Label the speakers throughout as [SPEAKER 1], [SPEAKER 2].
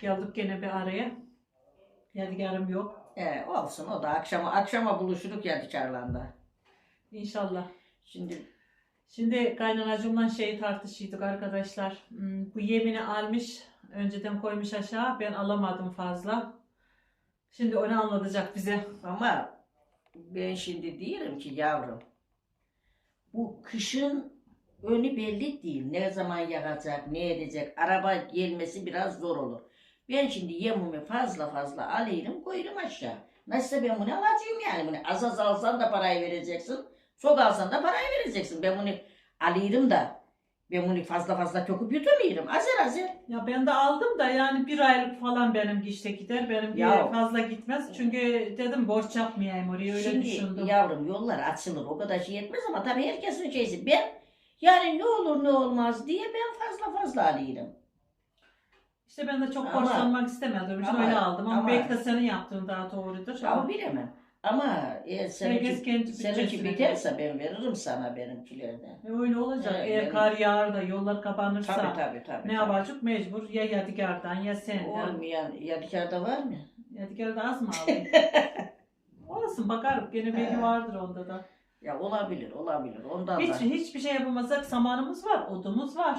[SPEAKER 1] Geldik gene bir araya. Yadigarım yok.
[SPEAKER 2] Ee, olsun o da akşama akşama buluşuruk ya dışarılarda.
[SPEAKER 1] İnşallah.
[SPEAKER 2] Şimdi
[SPEAKER 1] Şimdi kaynanacımla şeyi tartışıyorduk arkadaşlar. Hmm, Bu yemini almış. Önceden koymuş aşağı. Ben alamadım fazla. Şimdi onu anlatacak bize.
[SPEAKER 2] ama ben şimdi diyelim ki yavrum bu kışın önü belli değil. Ne zaman yakacak, ne edecek. Araba gelmesi biraz zor olur. Ben şimdi yemumu fazla fazla alayım koyarım aşağı. Nasılsa ben bunu alacağım yani. Bunu az az alsan da parayı vereceksin. Çok alsan da parayı vereceksin. Ben bunu alayım da ben bunu fazla fazla köküp yutamıyorum. Azar azar.
[SPEAKER 1] Ya ben de aldım da yani bir aylık falan benim işte gider. Benim bir
[SPEAKER 2] Ya.
[SPEAKER 1] fazla gitmez. Çünkü dedim borç yapmayayım oraya öyle
[SPEAKER 2] Şimdi
[SPEAKER 1] düşündüm.
[SPEAKER 2] yavrum yollar açılır o kadar şey yetmez ama tabii herkesin şeysi. Ben yani ne olur ne olmaz diye ben fazla fazla alıyorum.
[SPEAKER 1] İşte ben de çok
[SPEAKER 2] Ama-
[SPEAKER 1] borçlanmak istemedim.
[SPEAKER 2] ama-
[SPEAKER 1] öyle aldım. Ama,
[SPEAKER 2] ama-
[SPEAKER 1] belki de senin yaptığın daha doğrudur.
[SPEAKER 2] Ama bilemem. Ama eğer
[SPEAKER 1] Herkes
[SPEAKER 2] seninki,
[SPEAKER 1] kendi
[SPEAKER 2] seninki
[SPEAKER 1] bütçesine
[SPEAKER 2] biterse ben veririm sana benimkilerden.
[SPEAKER 1] E öyle olacak.
[SPEAKER 2] Evet,
[SPEAKER 1] Eğer
[SPEAKER 2] evet.
[SPEAKER 1] kar yağar da yollar kapanırsa
[SPEAKER 2] Tabii tabii tabii.
[SPEAKER 1] ne yapacak? Mecbur ya Yadigar'dan ya senden.
[SPEAKER 2] Olmayan yadigarda var mı?
[SPEAKER 1] Yadigar'da az mı aldın? Olsun bakarım. Gene belki vardır onda da.
[SPEAKER 2] Ya olabilir olabilir. Ondan
[SPEAKER 1] Hiç,
[SPEAKER 2] da.
[SPEAKER 1] hiçbir şey yapamazsak samanımız var, odumuz var.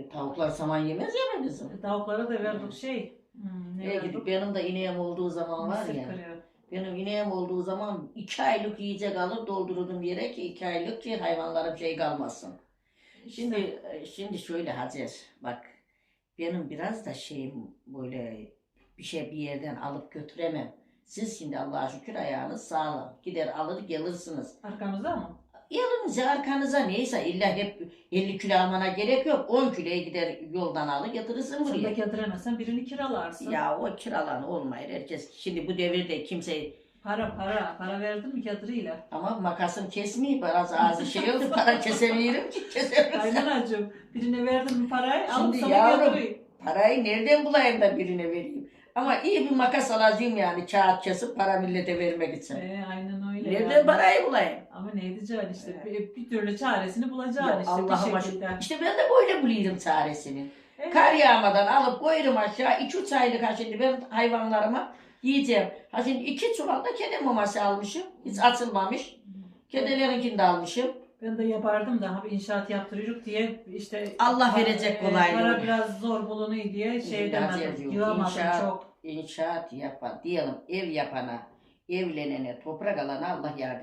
[SPEAKER 2] E, tavuklar saman yemez ya be kızım.
[SPEAKER 1] Tavuklara da verdik şey. Hmm, ne verdik?
[SPEAKER 2] gidip benim de ineğim olduğu zaman var
[SPEAKER 1] Mısır
[SPEAKER 2] ya.
[SPEAKER 1] kırığı.
[SPEAKER 2] Benim ineğim olduğu zaman iki aylık yiyecek alır doldururdum yere ki iki aylık ki hayvanlarım şey kalmasın. Şimdi şimdi şöyle Hacer bak benim biraz da şeyim böyle bir şey bir yerden alıp götüremem. Siz şimdi Allah'a şükür ayağınız sağlam. Gider alır gelirsiniz.
[SPEAKER 1] Arkamızda mı?
[SPEAKER 2] Yanınıza arkanıza neyse illa hep 50 kilo almana gerek yok. 10 kiloya gider yoldan alır getirirsin
[SPEAKER 1] Sen de
[SPEAKER 2] buraya.
[SPEAKER 1] getiremezsen birini kiralarsın.
[SPEAKER 2] Ya o kiralan olmayır. Herkes şimdi bu devirde kimse
[SPEAKER 1] Para para. Para verdin mi getireyla.
[SPEAKER 2] Ama makasım kesmiyor. Biraz ağzı şey oldu. Para kesemiyorum ki kesemiyorum.
[SPEAKER 1] Kaynanacığım birine verdin mi parayı alıp
[SPEAKER 2] Şimdi
[SPEAKER 1] sana
[SPEAKER 2] yavrum,
[SPEAKER 1] getireyim.
[SPEAKER 2] Parayı nereden bulayım da birine vereyim? Ama iyi bir makas alacağım yani kağıt kesip para millete vermek için.
[SPEAKER 1] Ee, aynen öyle.
[SPEAKER 2] Nereden
[SPEAKER 1] yani.
[SPEAKER 2] parayı bulayım?
[SPEAKER 1] Ama ne edeceksin işte. Bir, bir türlü çaresini bulacaksın
[SPEAKER 2] Ya
[SPEAKER 1] işte
[SPEAKER 2] Allah'ım
[SPEAKER 1] bir şekilde.
[SPEAKER 2] İşte ben de böyle buluyorum çaresini.
[SPEAKER 1] Evet.
[SPEAKER 2] Kar yağmadan alıp koyarım aşağı. 2-3 aylık ha şimdi ben hayvanlarıma yiyeceğim. Ha şimdi iki çuval da kedi maması almışım. Hiç açılmamış. Kedilerinkini de almışım.
[SPEAKER 1] Ben de yapardım da bir inşaat yaptırıyoruz diye işte
[SPEAKER 2] Allah verecek
[SPEAKER 1] e,
[SPEAKER 2] kolaylığı.
[SPEAKER 1] Para biraz zor bulunuyor diye şey demedim.
[SPEAKER 2] yazıyor.
[SPEAKER 1] Yığamadım
[SPEAKER 2] İnşaat.
[SPEAKER 1] çok.
[SPEAKER 2] inşaat yapan diyelim ev yapana, evlenene, toprak alana Allah yardım